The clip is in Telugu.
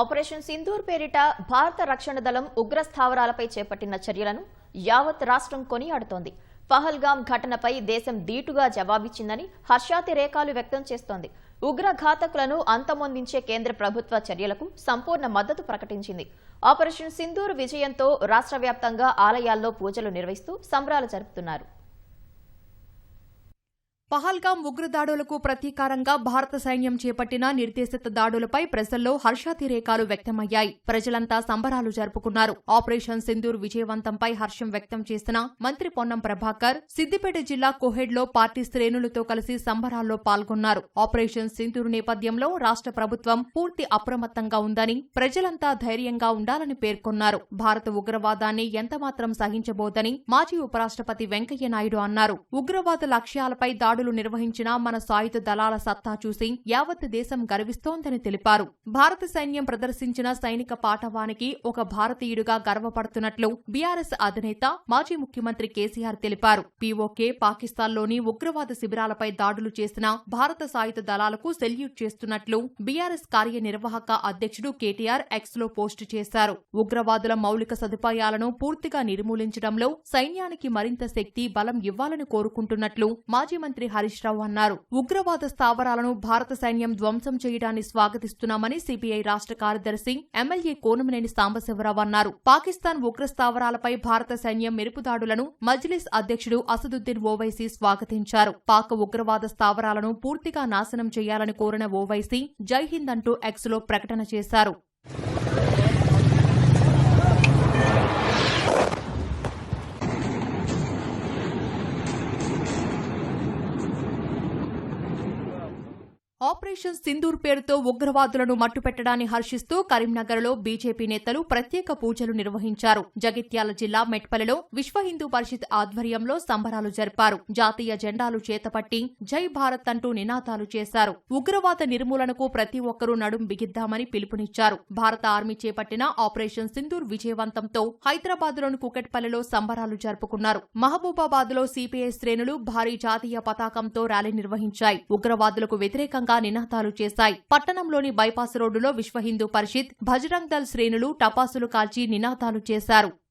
ఆపరేషన్ సింధూర్ పేరిట భారత రక్షణ దళం ఉగ్ర స్థావరాలపై చేపట్టిన చర్యలను యావత్ రాష్ట్రం కొనియాడుతోంది. పహల్గాం ఘటనపై దేశం ధీటుగా జవాబిచ్చిందని హర్షాతిరేకాలు వ్యక్తం చేస్తోంది. ఉగ్ర ఘాతకులను అంతమొందించే కేంద్ర ప్రభుత్వ చర్యలకు సంపూర్ణ మద్దతు ప్రకటించింది. ఆపరేషన్ సింధూర్ విజయంతో రాష్ట్ర ఆలయాల్లో పూజలు నిర్వహిస్తూ సంబరాలు జరుపుతున్నారు. పహల్గాం ఉగ్రదాడులకు ప్రతీకారంగా భారత సైన్యం చేపట్టిన నిర్దేశిత దాడులపై ప్రజల్లో హర్షాతిరేకాలు వ్యక్తమయ్యాయి. ప్రజలంతా సంబరాలు జరుపుకున్నారు. ఆపరేషన్ సింధూర్ విజయవంతంపై హర్షం వ్యక్తం చేసిన మంత్రి పొన్నం ప్రభాకర్ సిద్దిపేట జిల్లా కోహెడ్లో పార్టీ శ్రేణులతో కలిసి సంబరాల్లో పాల్గొన్నారు. ఆపరేషన్ సింధూర్ నేపథ్యంలో రాష్ట్ర ప్రభుత్వం పూర్తి అప్రమత్తంగా ఉందని ప్రజలంతా ధైర్యంగా ఉండాలని పేర్కొన్నారు. భారత ఉగ్రవాదాన్ని ఎంతమాత్రం సహించబోదని మాజీ ఉపరాష్ట్రపతి వెంకయ్య నాయుడు అన్నారు. ఉగ్రవాద లక్ష్యాలపై దాడు దాడులు నిర్వహించిన మన సాయుధ దళాల సత్తా చూసి యావత్ దేశం గర్విస్తోందని తెలిపారు. భారత సైన్యం ప్రదర్శించిన సైనిక పాఠవానికి ఒక భారతీయుడిగా గర్వపడుతున్నట్లు బీఆర్ఎస్ అధినేత మాజీ ముఖ్యమంత్రి కేసీఆర్ తెలిపారు. పీఓకే పాకిస్తాన్లోని ఉగ్రవాద శిబిరాలపై దాడులు చేసిన భారత సాయుధ దళాలకు సెల్యూట్ చేస్తున్నట్లు బీఆర్ఎస్ కార్యనిర్వాహక అధ్యక్షుడు కేటీఆర్ ఎక్స్లో పోస్టు చేశారు. ఉగ్రవాదుల మౌలిక సదుపాయాలను పూర్తిగా నిర్మూలించడంలో సైన్యానికి మరింత శక్తి బలం ఇవ్వాలని కోరుకుంటున్నట్లు మాజీ మంత్రి హరీష్ రావు అన్నారు. ఉగ్రవాద స్థావరాలను భారత సైన్యం ధ్వంసం చేయడాన్ని స్వాగతిస్తున్నామని సిపిఐ రాష్ట్ర కార్యదర్శి ఎమ్మెల్యే కోనమనేని సాంబశివరావు అన్నారు. పాకిస్తాన్ ఉగ్ర స్థావరాలపై భారత సైన్యం మెరుపుదాడులను మజ్లిస్ అధ్యక్షుడు అసదుద్దీన్ ఓవైసీ స్వాగతించారు. పాక ఉగ్రవాద స్థావరాలను పూర్తిగా నాశనం చేయాలని కోరిన ఓవైసీ జై హింద్ అంటూ ఎక్స్లో ప్రకటన చేశారు. ఆపరేషన్ సింధూర్ పేరుతో ఉగ్రవాదులను మట్టుపెట్టడాన్ని హర్షిస్తూ కరీంనగర్లో బీజేపీ నేతలు ప్రత్యేక పూజలు నిర్వహించారు. జగిత్యాల జిల్లా మెట్పల్లిలో విశ్వ హిందూ పరిషత్ ఆధ్వర్యంలో సంబరాలు జరిపారు. జాతీయ జెండాలు చేతపట్టి జై భారత్ అంటూ నినాదాలు చేశారు. ఉగ్రవాద నిర్మూలనకు ప్రతి ఒక్కరూ నడుం బిగిద్దామని పిలుపునిచ్చారు. భారత ఆర్మీ చేపట్టిన ఆపరేషన్ సింధూర్ విజయవంతంతో హైదరాబాద్లోని కుకెట్పల్లిలో సంబరాలు జరుపుకున్నారు. మహబూబాబాద్లో సిపిఐ శ్రేణులు భారీ జాతీయ పతాకంతో ర్యాలీ నిర్వహించాయి. ఉగ్రవాదులకు వ్యతిరేకంగా నినాదాలు చేశాయి. పట్టణంలోని బైపాస్ రోడ్డులో విశ్వ హిందూ పరిషత్ భజరంగ్ దళ్ శ్రేణులు టపాసులు కాల్చి నినాదాలు చేశారు.